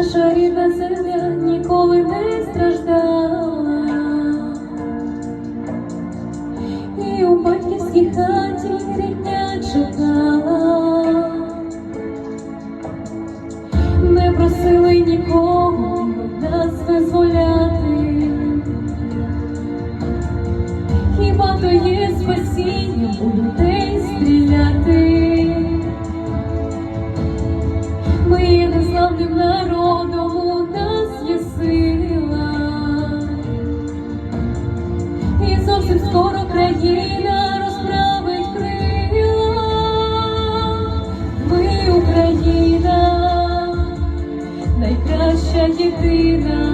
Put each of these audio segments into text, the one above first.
наша рідна земля ніколи не страждала. І у батьківській хаті рідня чекала. Не просили нікого нас визволяти. Хіба то є спасіння у людей стріляти? Ми є незламним народом, у нас є сила. І зовсім скоро країна розправить крила. Ми Україна, найкраща єдина.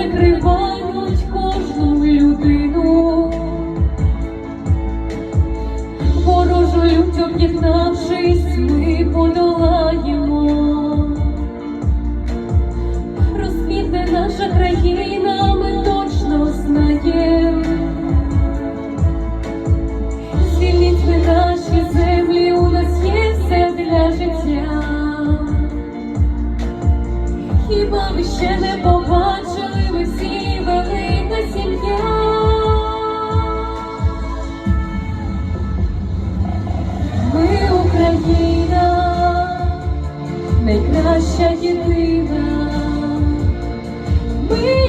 Закривають кожну людину, ворожу лють об'єднавшись, ми подолаємо. Розквітне наша країна, хіба ви ще не побачили ви всі велика сім'я? Ми Україна, найкраща єдина. Ми